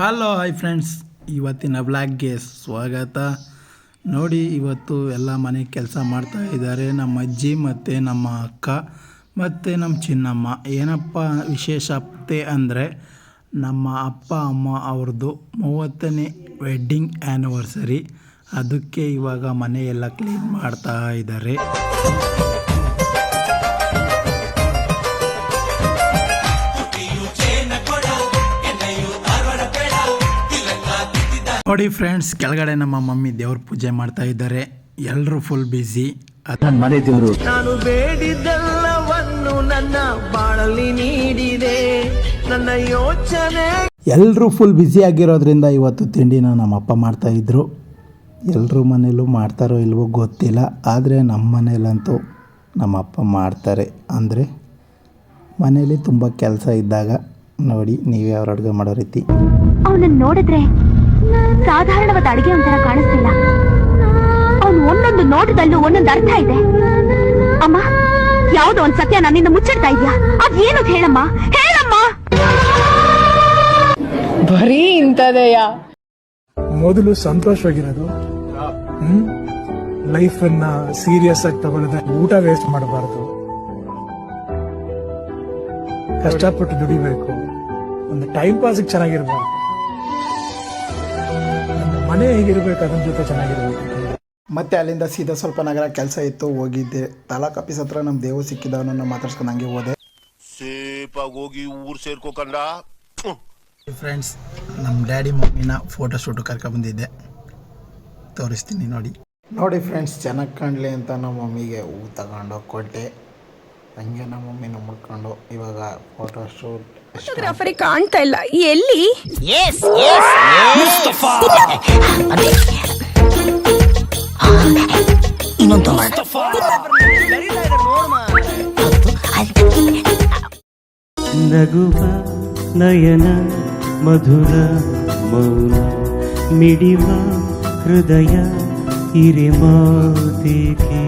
Hello, hi friends. ಇವತ್ತಿನ ಬ್ಲಾಗ್ಗೆ ಸ್ವಾಗತ. ನೋಡಿ, ಇವತ್ತು ಎಲ್ಲ ಮನೆ ಕೆಲಸ ಮಾಡ್ತಾ ಇದ್ದಾರೆ. ನಮ್ಮ ಅಜ್ಜಿ ಮತ್ತು ನಮ್ಮ ಅಕ್ಕ ಮತ್ತು ನಮ್ಮ ಚಿನ್ನಮ್ಮ. ಏನಪ್ಪ ವಿಶೇಷತೆ ಅಂದರೆ, ನಮ್ಮ ಅಪ್ಪ, ಅಮ್ಮ ಅವ್ರದ್ದು ಮೂವತ್ತನೇ ವೆಡ್ಡಿಂಗ್ ಆ್ಯನಿವರ್ಸರಿ ಅದಕ್ಕೆ ಇವಾಗ ಮನೆ ಎಲ್ಲ ಕ್ಲೀನ್ ಮಾಡ್ತಾ ಇದ್ದಾರೆ. ನೋಡಿ ಫ್ರೆಂಡ್ಸ್ ಕೆಳಗಡೆ ನಮ್ಮ ಮಮ್ಮಿ ದೇವ್ರ ಪೂಜೆ ಮಾಡ್ತಾ ಇದ್ದಾರೆ. ಎಲ್ಲರೂ ಫುಲ್ ಬ್ಯುಸಿ ನನ್ನ ಮನೆ ದೇವರು. ನಾನು ಬೇಡಿದ್ದೆಲ್ಲವನ್ನು ನನ್ನ ಬಾಳಲ್ಲಿ ನೀಡಿದೆ. ನನ್ನ ಯೋಚನೆ ಎಲ್ಲರೂ ಫುಲ್ ಬ್ಯುಸಿ ಆಗಿರೋದ್ರಿಂದ ಇವತ್ತು ತಿಂಡಿನ ನಮ್ಮ ಅಪ್ಪ ಮಾಡ್ತಾ ಇದ್ರು. ಎಲ್ಲರೂ ಮನೇಲೂ ಮಾಡ್ತಾರೋ ಇಲ್ವೋ ಗೊತ್ತಿಲ್ಲ. ಆದರೆ ನಮ್ಮ ಮನೇಲಂತೂ ನಮ್ಮ ಅಪ್ಪ ಮಾಡ್ತಾರೆ. ಅಂದರೆ ಮನೇಲಿ ತುಂಬ ಕೆಲಸ ಇದ್ದಾಗ ನೋಡಿ ನೀವೇ ಅವ್ರ ಅಡುಗೆ ಮಾಡೋ ರೀತಿ. ಅವನನ್ನು ನೋಡಿದ್ರೆ ಸಾಧಾರಣವಾದ ಅಡಿಗೆ ಒಂಥರ ಕಾಣಿಸ್ತಿಲ್ಲ. ಅವನು ಒಂದೊಂದು ನೋಟದಲ್ಲೂ ಒಂದೊಂದು ಅರ್ಥ ಇದೆ. ಅಮ್ಮ ಯಾವುದೋ ಒಂದ್ ಸತ್ಯ ನನ್ನಿಂದ ಮುಚ್ಚಿಡ್ತಾ ಇದ್ಯಾ? ಅದೇನು ಹೇಳಮ್ಮ? ಹೇಳಮ್ಮ! ಬರೀ ಇಂಥದೆಯ? ಮೊದಲು ಸಂತೋಷವಾಗಿರೋದು ಹ್ಮ್? ಲೈಫ್ ಅನ್ನ ಸೀರಿಯಸ್ ಆಗಿ ತಗೊಳ್ಳದೆ ಊಟ ವೇಸ್ಟ್ ಮಾಡಬಾರ್ದು. ಕಷ್ಟಪಟ್ಟು ದುಡಿಬೇಕು. ಒಂದು ಟೈಮ್ ಪಾಸ್ ಚೆನ್ನಾಗಿರ್ಬಾರ್ದು. ಮನೆ ಹೇಗಿರ್ಬೇಕು ಅದನ್ನ ಜೊತೆ ಚೆನ್ನಾಗಿರ್ಬೇಕು ಮತ್ತೆ ಅಲ್ಲಿಂದ ಸೀದಾ ಸ್ವಲ್ಪ ನಗರ ಕೆಲಸ ಇತ್ತು ಹೋಗಿದ್ದೆ. ತಾಲೂಕ್ ಆಫೀಸ್ ಹತ್ರ ನಮ್ಮ ದೇವು ಸಿಕ್ಕಿದವನನ್ನು ಮಾತಾಡ್ಸ್ಕೊಂಡು ಹಂಗೆ ಹೋದೆ. ಸೇಫಾಗಿ ಹೋಗಿ ಊರ್ ಸೇರ್ಕೋಕಂಡ ಫ್ರೆಂಡ್ಸ್ ನಮ್ಮ ಡ್ಯಾಡಿ ಮಮ್ಮಿನ ಫೋಟೋ ಶೂಟು ಕರ್ಕೊಂಡ್ಬಂದಿದ್ದೆ ತೋರಿಸ್ತೀನಿ ನೋಡಿ. ನೋಡಿ ಫ್ರೆಂಡ್ಸ್ ಚೆನ್ನಾಗಿ ಕಾಣಲಿ ಅಂತ ನಮ್ಮ ಮಮ್ಮಿಗೆ ಹೂ ತಗೊಂಡು ಕೊಟ್ಟೆ. ಹಂಗೆ ನಮ್ಮ ಮಮ್ಮಿನ ಮುಡ್ಕೊಂಡು ಇವಾಗ ಫೋಟೋ ಶೂಟ್ ಫೋಟೋಗ್ರಾಫರಿ ಕಾಣ್ತಾ ಇಲ್ಲ. ಎಲ್ಲಿ? ನಗುವ ನಯನ ಮಧುರ ಮೌನ ಮಿಡಿವ ಹೃದಯ ಹಿರೆ ಮಾತೇಕೆ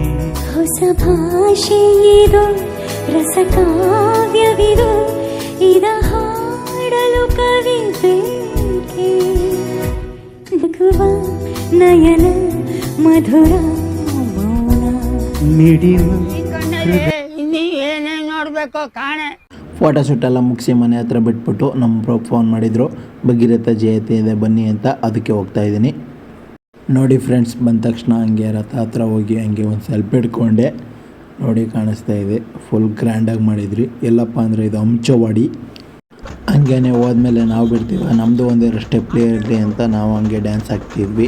ಹೊಸ ಭಾಷೆಯಿದು ರಸಕಾವ್ಯವಿದು ಇದ ಹಾಡಲು ಕವಿ ಬೇಕೆ? ನಗುವ ನಯನ ಮಧುರ ಮೌನ. ಕಾಣೆ. ಫೋಟೋ ಶೂಟ್ ಎಲ್ಲ ಮುಗಿಸಿ ಮನೆ ಹತ್ರ ಬಿಟ್ಬಿಟ್ಟು ನಮ್ಮ ಬ್ರೋ ಫೋನ್ ಮಾಡಿದರು ಭಗೀರಥ ಜಯತೆ ಇದೆ ಬನ್ನಿ ಅಂತ ಅದಕ್ಕೆ ಹೋಗ್ತಾ ಇದ್ದೀನಿ. ನೋಡಿ ಫ್ರೆಂಡ್ಸ್ ಬಂದ ತಕ್ಷಣ ಹಂಗೆ ರಥ ಹತ್ರ ಹೋಗಿ ಹಂಗೆ ಒಂದು ಸೆಲ್ಫಿ ಇಟ್ಕೊಂಡೆ. ನೋಡಿ ಕಾಣಿಸ್ತಾ ಇದೆ. ಫುಲ್ ಗ್ರ್ಯಾಂಡಾಗಿ ಮಾಡಿದ್ರಿ. ಎಲ್ಲಪ್ಪ ಅಂದರೆ ಇದು ಹಂಚವಾಡಿ ಹಂಗೇನೆ ಹೋದ್ಮೇಲೆ ನಾವು ಬಿಡ್ತೀವಿ. ನಮ್ಮದು ಒಂದೆರಡು ಸ್ಟೆಪ್ ಇರಲಿ ಅಂತ ನಾವು ಹಂಗೆ ಡ್ಯಾನ್ಸ್ ಹಾಕ್ತಿದ್ವಿ.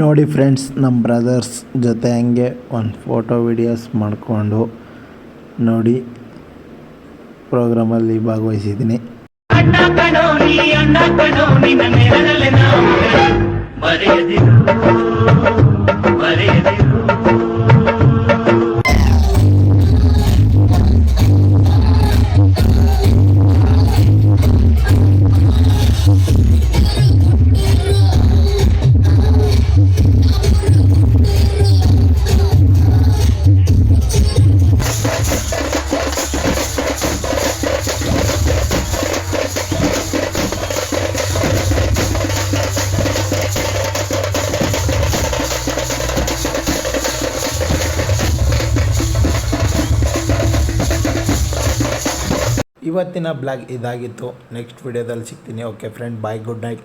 ನೋಡಿ ಫ್ರೆಂಡ್ಸ್ ನಮ್ಮ ಬ್ರದರ್ಸ್ ಜೊತೆ ಹಂಗೆ ಒಂದು ಫೋಟೋ ವಿಡಿಯೋಸ್ ಮಾಡಿಕೊಂಡು ನೋಡಿ ಪ್ರೋಗ್ರಾಮಲ್ಲಿ ಭಾಗವಹಿಸಿದ್ದೀನಿ. ಇವತ್ತಿನ ಬ್ಲಾಗ್ ಇದಾಗಿತ್ತು. ನೆಕ್ಸ್ಟ್ ವಿಡಿಯೋದಲ್ಲಿ ಸಿಗ್ತೀನಿ. Okay friend bye good night